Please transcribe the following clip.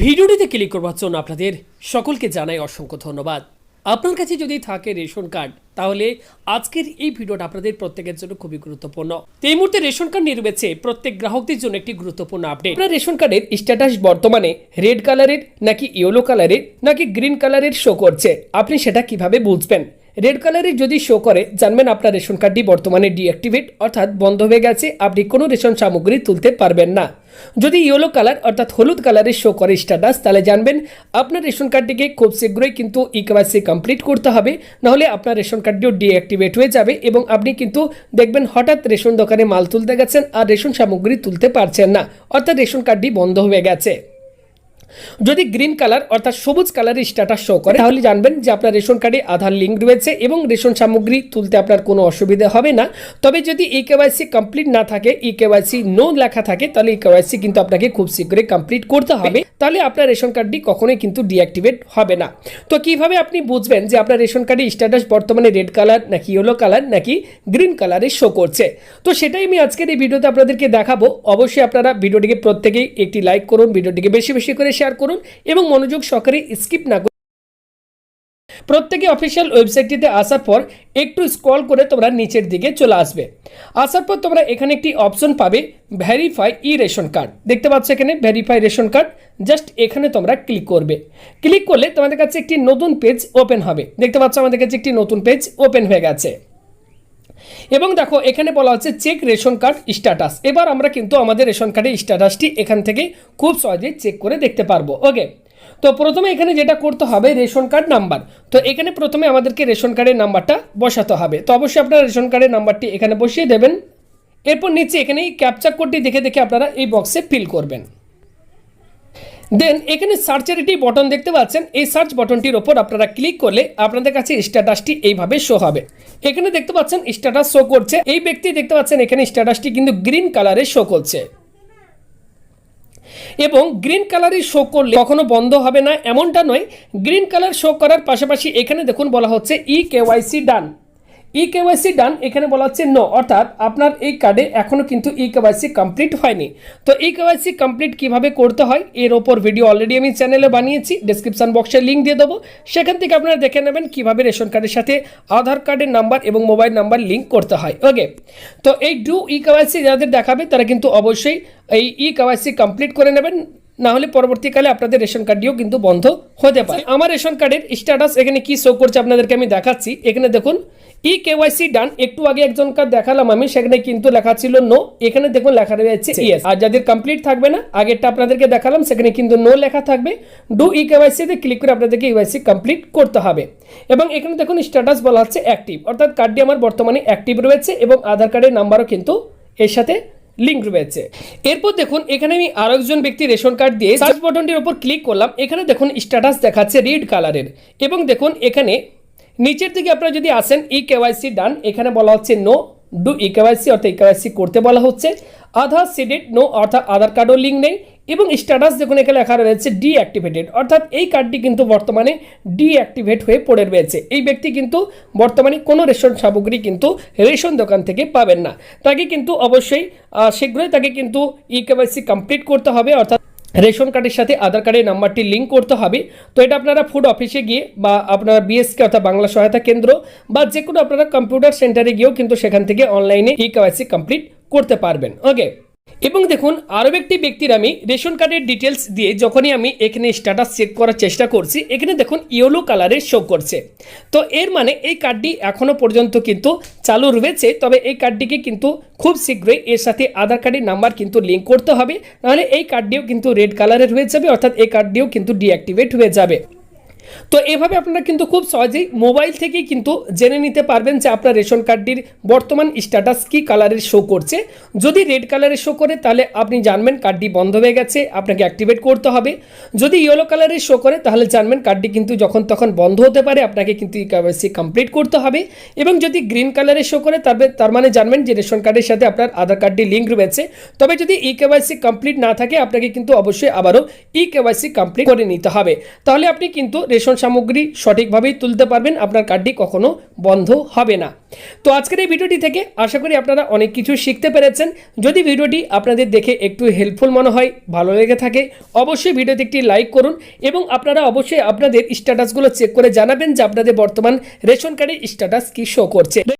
ভিডিওটিতে ক্লিক করবার জন্য আপনাদের সকলকে জানাই অসংখ্য ধন্যবাদ। আপনার কাছে যদি থাকে রেশন কার্ড, তাহলে আজকের এই ভিডিওটা আপনাদের প্রত্যেকের জন্য খুবই গুরুত্বপূর্ণ। এই মুহূর্তে রেশন কার্ড নির্বেছে প্রত্যেক গ্রাহকদের জন্য একটি গুরুত্বপূর্ণ আপডেট। আপনার রেশন কার্ডের স্ট্যাটাস বর্তমানে রেড কালারের নাকি ইয়েলো কালারের নাকি গ্রিন কালারের শো করছে? আপনি সেটা কীভাবে বুঝবেন? রেড কালারের যদি শো করে, জানবেন আপনার রেশন কার্ডটি বর্তমানে ডিঅ্যাক্টিভেট অর্থাৎ বন্ধ হয়ে গেছে, আপনি কোনো রেশন সামগ্রী তুলতে পারবেন না। যদি ইয়েলো কালার অর্থাৎ হলুদ কালারের শো করে স্ট্যাটাস তাহলে জানবেন আপনার রেশন কার্ডটিকে খুব শীঘ্রই কিন্তু ই কেওয়াইসি কমপ্লিট করতে হবে, নাহলে আপনার রেশন কার্ডটিও ডিঅ্যাক্টিভেট হয়ে যাবে এবং আপনি কিন্তু দেখবেন হঠাৎ রেশন দোকানে মাল তুলতে গেছেন আর রেশন সামগ্রী তুলতে পারছেন না, অর্থাৎ রেশন কার্ডটি বন্ধ হয়ে গেছে। যদি গ্রিন কালার অর্থাৎ সবুজ কালারের স্ট্যাটাস শো করে, তাহলে জানবেন যে আপনার রেশন কার্ডে আধার লিঙ্ক রয়েছে এবং রেশন সামগ্রী তুলতে আপনার কোনো অসুবিধা হবে না। তবে যদি ই কেওয়াইসি কমপ্লিট না থাকে ই কেওয়াইসি নো লেখা থাকে, তাহলে ই কেওয়াইসি কিন্তু আপনাকে খুব শীঘ্রই কমপ্লিট করতে হবে। তাহলে আপনার রেশন কার্ডটি কখনোই কিন্তু ডিঅ্যাক্টিভেট হবে না। তো কীভাবে আপনি বুঝবেন যে আপনার রেশন কার্ডের স্ট্যাটাস বর্তমানে রেড কালার নাকি ইয়েলো কালার নাকি গ্রিন কালারে শো করছে? তো সেটাই আমি আজকের এই ভিডিওতে আপনাদেরকে দেখাবো। অবশ্যই আপনারা ভিডিওটিকে প্রত্যেকেই একটি লাইক করুন, ভিডিওটিকে বেশি বেশি করে শেয়ার করুন এবং মনোযোগ সহকারে স্কিপ না করে প্রত্যেকে অফিসিয়াল ওয়েবসাইটটিতে আসার পর একটু স্ক্রল করে তোমরা নিচের দিকে চলে আসবে। আসার পর তোমরা এখানে একটি অপশন পাবে ভেরিফাই ই রেশন কার্ড দেখতে পাচ্ছ এখানে ভেরিফাই রেশন কার্ড জাস্ট এখানে তোমরা ক্লিক করবে। ক্লিক করলে তোমাদের কাছে একটি নতুন পেজ ওপেন হবে। দেখতে পাচ্ছ আমাদের কাছে একটি নতুন পেজ ওপেন হয়ে গেছে। এবং দেখো, এখানে বলা হচ্ছে চেক রেশন কার্ড স্ট্যাটাস এবার আমরা কিন্তু আমাদের রেশন কার্ডের স্ট্যাটাসটি এখান থেকে খুব সহজেই চেক করে দেখতে পারব ওকে তো প্রথমে এখানে যেটা করতে হবে রেশন কার্ড নাম্বার তো এখানে প্রথমে আমাদেরকে রেশন কার্ডের নাম্বারটা বসাতে হবে। তো অবশ্যই আপনারা রেশন কার্ডের নাম্বারটি এখানে বসিয়ে দেবেন। এরপর নিচে এখানে ক্যাপচার কোডটি দেখে দেখে আপনারা এই বক্সে ফিল করবেন। দেন এখানে সার্চের একটি বটন দেখতে পাচ্ছেন। এই সার্চ বটনটির ওপর আপনারা ক্লিক করলে আপনাদের কাছে স্ট্যাটাসটি এইভাবে শো হবে। এখানে দেখতে পাচ্ছেন স্ট্যাটাস শো করছে। এই ব্যক্তি দেখতে পাচ্ছেন এখানে স্ট্যাটাসটি কিন্তু গ্রিন কালারে শো করছে। এবং গ্রিন কালারই শো করলে কখনো বন্ধ হবে না, এমনটা নয়। গ্রিন কালার শো করার পাশাপাশি এখানে দেখুন বলা হচ্ছে ই কেওয়াইসি ডান ই কেওয়াইসি ডান এখানে বলা হচ্ছে নো অর্থাৎ আপনার এই কার্ডে এখনও কিন্তু ই কেওয়াইসি কমপ্লিট হয়নি। তো ই কেওয়াইসি কমপ্লিট কীভাবে করতে হয়, এর ওপর ভিডিও অলরেডি আমি চ্যানেলে বানিয়েছি ডিসক্রিপশন বক্সে লিঙ্ক দিয়ে দেবো। সেখান থেকে আপনারা দেখে নেবেন কীভাবে রেশন কার্ডের সাথে আধার কার্ডের নাম্বার এবং মোবাইল নাম্বার লিঙ্ক করতে হয়। ওকে তো এই ডু ই কেওয়াইসি যাদের দেখাবে, তারা কিন্তু অবশ্যই এই ই কেওয়াইসি কমপ্লিট করে নেবেন। না হলে পরবর্তীকালে আপনাদের রেশন কার্ডটিও কিন্তু বন্ধ হতে পারে। আমার রেশন কার্ডের স্ট্যাটাস এখানে কি শো করছে আপনাদেরকে আমি দেখাচ্ছি। এখানে দেখুন ই কেওয়াইসি ডান একটু আগে একজন একজনকার দেখালাম আমি সেখানে কিন্তু লেখা ছিল নো এখানে দেখুন লেখা রয়েছে ইয়েস আর যাদের কমপ্লিট থাকবে না আগেরটা আপনাদেরকে দেখালাম সেখানে কিন্তু নো লেখা থাকবে। ডু ই কেওয়াইসিতে ক্লিক করে আপনাদেরকে ইওয়াইসি কমপ্লিট করতে হবে। এবং এখানে দেখুন স্ট্যাটাস বলা হচ্ছে অ্যাক্টিভ অর্থাৎ কার্ডটি আমার বর্তমানে অ্যাক্টিভ রয়েছে এবং আধার কার্ডের নাম্বারও কিন্তু এর সাথে লিঙ্ক রয়েছে এরপর দেখুন, এখানে আমি আরও একজন ব্যক্তি রেশন কার্ড দিয়ে সার্চ বটনটির উপর ক্লিক করলাম। এখানে দেখুন স্ট্যাটাস দেখাচ্ছে রেড কালারের এবং দেখুন, এখানে নিচের থেকে আপনারা যদি আসেন ই কেওয়াইসি ডান এখানে বলা হচ্ছে নো ডু ই কেওয়াইসি অর্থাৎ ই কেওয়াইসি করতে বলা হচ্ছে। আধার সিডেড নো অর্থাৎ আধার কার্ডও লিঙ্ক নেই। এবং স্ট্যাটাস দেখুন, এখানে লেখা রয়েছে ডিঅ্যাক্টিভেটেড অর্থাৎ এই কার্ডটি কিন্তু বর্তমানে ডিঅ্যাক্টিভেট হয়ে পড়ে রয়েছে। এই ব্যক্তি কিন্তু বর্তমানে কোনো রেশন সামগ্রী কিন্তু রেশন দোকান থেকে পাবেন না। তাকে কিন্তু অবশ্যই শীঘ্রই তাকে কিন্তু ই কেওয়াইসি কমপ্লিট করতে হবে। অর্থাৎ রেশন কার্ডের সাথে আধার কার্ডের নাম্বারটি লিঙ্ক করতে হবে। তো এটা আপনারা ফুড অফিসে গিয়ে বা আপনার বিএসকে অর্থাৎ বাংলা সহায়তা কেন্দ্র বা যে কোনো আপনারা কম্পিউটার সেন্টারে গিয়েও কিন্তু সেখান থেকে অনলাইনে ই কেওয়াইসি কমপ্লিট করতে পারবেন। ওকে এবং দেখুন, আরও একটি ব্যক্তির আমি রেশন কার্ডের ডিটেলস দিয়ে যখনই আমি এখানে স্ট্যাটাস চেক করার চেষ্টা করছি, এখানে দেখুন ইয়েলো কালারের শো করছে। তো এর মানে এই কার্ডটি এখনও পর্যন্ত কিন্তু চালু রয়েছে, তবে এই কার্ডটিকে কিন্তু খুব শীঘ্রই এর সাথে আধার কার্ডের নাম্বার কিন্তু লিঙ্ক করতে হবে। নাহলে এই কার্ডটিও কিন্তু রেড কালারের হয়ে যাবে, অর্থাৎ এই কার্ডটিও কিন্তু ডিঅ্যাক্টিভেট হয়ে যাবে। তো এভাবে আপনারা কিন্তু খুব সহজেই মোবাইল থেকেই কিন্তু জেনে নিতে পারবেন যে আপনার রেশন কার্ডটির বর্তমান স্ট্যাটাস কি কালারের শো করছে। যদি রেড কালারের শো করে, তাহলে আপনি জানবেন কার্ডটি বন্ধ হয়ে গেছে, আপনাকে অ্যাক্টিভেট করতে হবে। যদি ইয়েলো কালারের শো করে, তাহলে জানবেন কার্ডটি কিন্তু যখন তখন বন্ধ হতে পারে, আপনাকে কিন্তু ই কেওয়াইসি কমপ্লিট করতে হবে। এবং যদি গ্রিন কালারের শো করে তবে তার মানে জানবেন যে রেশন কার্ডের সাথে আপনার আধার কার্ডটি লিঙ্ক রয়েছে। তবে যদি ই কেওয়াইসি কমপ্লিট না থাকে, আপনাকে কিন্তু অবশ্যই আবারও ই কেওয়াইসি কমপ্লিট করে নিতে হবে। তাহলে আপনি কিন্তু রেশন সামগ্রী সঠিকভাবেই তুলতে পারবেন, আপনার কার্ডটি কখনো বন্ধ হবে না। তো আজকের এই ভিডিওটি থেকে আশা করি আপনারা অনেক কিছু শিখতে পেরেছেন। যদি ভিডিওটি আপনাদের দেখে একটু হেল্পফুল মনে হয়, ভালো লেগে থাকে, অবশ্যই ভিডিওতে একটি লাইক করুন এবং আপনারা অবশ্যই আপনাদের স্ট্যাটাসগুলো চেক করে জানাবেন যে আপনাদের বর্তমান রেশন কার্ডের স্ট্যাটাস কী শো করছে।